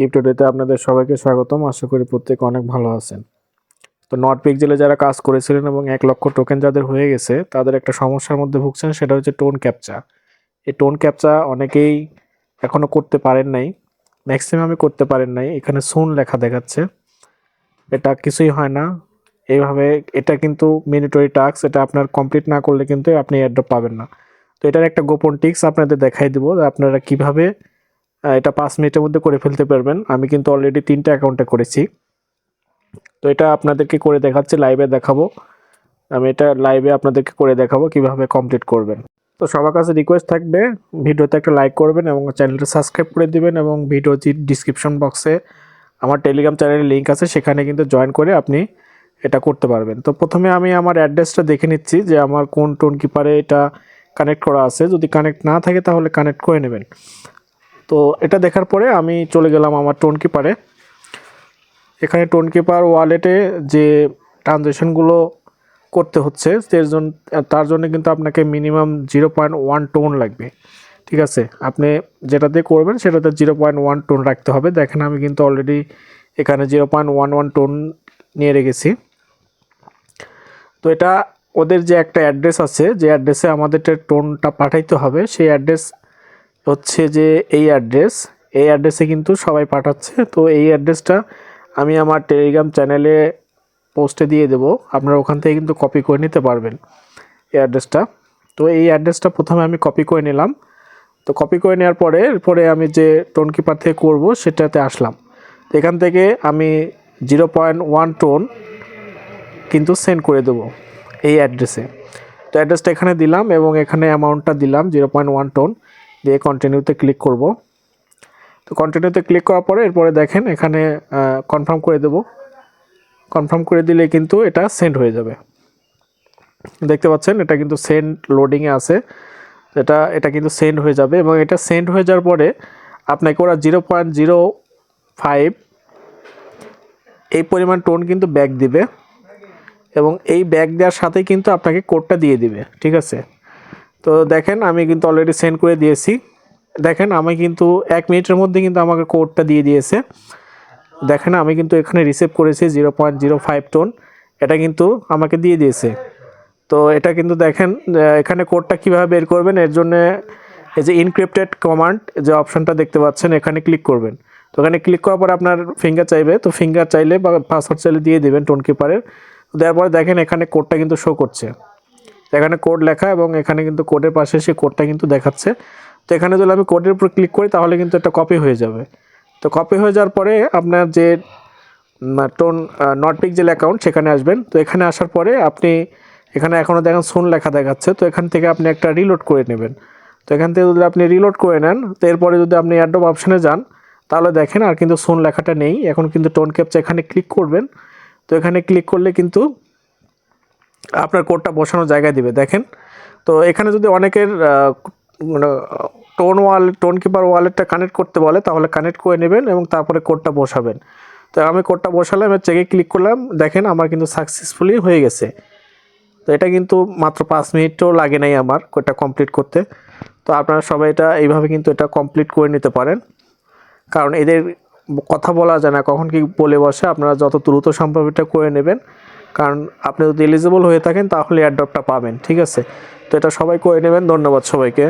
ক্রিপ্টোডেতে আপনাদের সবাইকে স্বাগতম। আশা করি প্রত্যেকে অনেক ভালো আছেন। তো নট পিকজেলে যারা কাজ করেছিলেন এবং এক লক্ষ টোকেন যাদের হয়ে গেছে, তাদের একটা সমস্যার মধ্যে ভুগছেন, সেটা হচ্ছে টোন ক্যাপচা এই টোন ক্যাপচা অনেকেই এখনও করতে পারেন নাই ম্যাক্সিমামই করতে পারেন নাই। এখানে সুন লেখা দেখাচ্ছে। এটা কিছুই হয় না। এইভাবে এটা কিন্তু মিনিটরি টাস্ক এটা আপনার কমপ্লিট না করলে কিন্তু আপনি অ্যাড্রপ পাবেন না। তো এটার একটা গোপন টিক্স আপনাদের দেখাই দিব আপনারা কীভাবে এটা পাঁচ মিনিটের মধ্যে করে ফেলতে পারবেন। আমি কিন্তু অলরেডি তিনটা অ্যাকাউন্টে করেছি। তো এটা আপনাদেরকে করে দেখাচ্ছি লাইভে দেখাবো। আমি এটা লাইভে আপনাদেরকে করে দেখাবো কীভাবে কমপ্লিট করবেন। তো সবার কাছে রিকোয়েস্ট থাকবে, ভিডিওতে একটা লাইক করবেন এবং চ্যানেলটা সাবস্ক্রাইব করে দিবেন এবং ভিডিও ডিসক্রিপশন বক্সে আমার টেলিগ্রাম চ্যানেলের লিঙ্ক আছে, সেখানে কিন্তু জয়েন করে আপনি এটা করতে পারবেন। তো প্রথমে আমি আমার অ্যাড্রেসটা দেখে নিচ্ছি যে আমার কোন টোন কিপারে এটা কানেক্ট করা আছে। যদি কানেক্ট না থাকে তাহলে কানেক্ট করে নেবেন। তো এটা দেখার পরে আমি চলে গেলাম আমার টোন কিপারে এখানে টোন কিপার ওয়ালেটে যে ট্রানজেকশনগুলো করতে হচ্ছে তার জন্য তার জন্য কিন্তু আপনাকে minimum zero point one TON লাগবে, ঠিক আছে? আপনি যেটাতে করবেন সেটাতে জিরো পয়েন্ট ওয়ান টোন রাখতে হবে। দেখেন আমি কিন্তু অলরেডি এখানে zero point one one TON নিয়ে রেখেছি। তো এটা ওদের যে একটা অ্যাড্রেস আছে, যে অ্যাড্রেসে আমাদের টোনটা পাঠাইতে হবে, সেই অ্যাড্রেস হচ্ছে যে এই অ্যাড্রেস, এই অ্যাড্রেসে কিন্তু সবাই পাঠাচ্ছে। তো এই অ্যাড্রেসটা আমি আমার টেলিগ্রাম চ্যানেলে পোস্টে দিয়ে দেবো। আপনারা ওখান থেকে কিন্তু কপি করে নিতে পারবেন এই অ্যাড্রেসটা। তো এই অ্যাড্রেসটা প্রথমে আমি কপি করে নিলাম। তো কপি করে নেওয়ার পরে, এরপরে আমি যে টোন কিপার থেকে করব, সেটাতে আসলাম। তো এখান থেকে আমি জিরো পয়েন্ট ওয়ান টোন কিন্তু সেন্ড করে দেবো এই অ্যাড্রেসে। তো অ্যাড্রেসটা এখানে দিলাম এবং এখানে অ্যামাউন্টটা দিলাম জিরো পয়েন্ট ওয়ান টোন দিয়ে কন্টিনিউতে ক্লিক করব। তো কন্টিনিউতে ক্লিক করার পরে এরপরে দেখেন এখানে কনফার্ম করে দেব। কনফার্ম করে দিলে কিন্তু এটা সেন্ড হয়ে যাবে। দেখতে পাচ্ছেন, এটা কিন্তু সেন্ড লোডিংয়ে আছে। এটা এটা কিন্তু সেন্ড হয়ে যাবে এবং এটা সেন্ড হয়ে যাওয়ার পরে আপনাকে ওরা জিরো পয়েন্ট জিরো ফাইভ এই পরিমাণ টোন কিন্তু ব্যাক দিবে। এবং এই ব্যাক দেওয়ার সাথে কিন্তু আপনাকে কোডটা দিয়ে দিবে, ঠিক আছে? তো দেখেন, আমি কিন্তু অলরেডি সেন্ড করে দিয়েছি। দেখেন, আমি কিন্তু এক মিনিটের মধ্যে কিন্তু আমাকে কোডটা দিয়ে দিয়েছে। দেখেন, আমি কিন্তু এখানে রিসিভ করেছি zero point zero five TON এটা কিন্তু আমাকে দিয়ে দিয়েছে। তো এটা কিন্তু দেখেন এখানে কোডটা কীভাবে বের করবেন, এর জন্য এই যে ইনক্রিপ্টেড কমান্ড যে অপশনটা দেখতে পাচ্ছেন, এখানে ক্লিক করবেন। তো এখানে ক্লিক করার পরে আপনার ফিঙ্গার চাইবে, তো ফিঙ্গার চাইলে বা পাসওয়ার্ড চাইলে দিয়ে দেবেন টোন কিপারের দেওয়ার পরে দেখেন, এখানে কোডটা কিন্তু শো করছে। এখানে কোড লেখা এবং এখানে কিন্তু কোডের পাশে সেই কোডটা কিন্তু দেখাচ্ছে। তো এখানে যদি আমি কোডের উপর ক্লিক করি, তাহলে কিন্তু এটা কপি হয়ে যাবে। তো কপি হয়ে যাওয়ার পরে আপনার যে টোন নট পিকজেল অ্যাকাউন্ট সেখানে আসবেন। তো এখানে আসার পরে আপনি এখানে এখনও দেখেন সুন লেখা দেখাচ্ছে। তো এখান থেকে আপনি একটা রিলোড করে নেবেন। তো এখান থেকে যদি আপনি রিলোড করে নেন, তো এরপরে যদি আপনি অ্যাডব অপশানে যান, তাহলে দেখেন আর কিন্তু সুন লেখাটা নেই। এখন কিন্তু টোন ক্যাপচা এখানে ক্লিক করবেন। তো এখানে ক্লিক করলে কিন্তু আপনার কোডটা বসানোর জায়গায় দিবে, দেখেন। তো এখানে যদি অনেকের টোন ওয়াল, টোন কিপার ওয়ালেটটা কানেক্ট করতে বলে, তাহলে কানেক্ট করে নেবেন এবং তারপরে কোডটা বসাবেন। তো আমি কোডটা বসালাম, এবার চেকে ক্লিক করলাম, দেখেন আমার কিন্তু সাকসেসফুলি হয়ে গেছে। তো এটা কিন্তু মাত্র পাঁচ মিনিটও লাগে নাই আমার কোডটা কমপ্লিট করতে। তো আপনারা সবাই এটা, এইভাবে কিন্তু এটা কমপ্লিট করে নিতে পারেন। কারণ এদের কথা বলা যায় না, কখন কি বলে বসে, আপনারা যত দ্রুত সম্ভব এটা করে নেবেন। কারণ আপনি যদি এলিজিবল হয়ে থাকেন, তাহলে এয়ারড্রপটা পাবেন, ঠিক আছে? তো এটা সবাই করে নেবেন, ধন্যবাদ সবাইকে।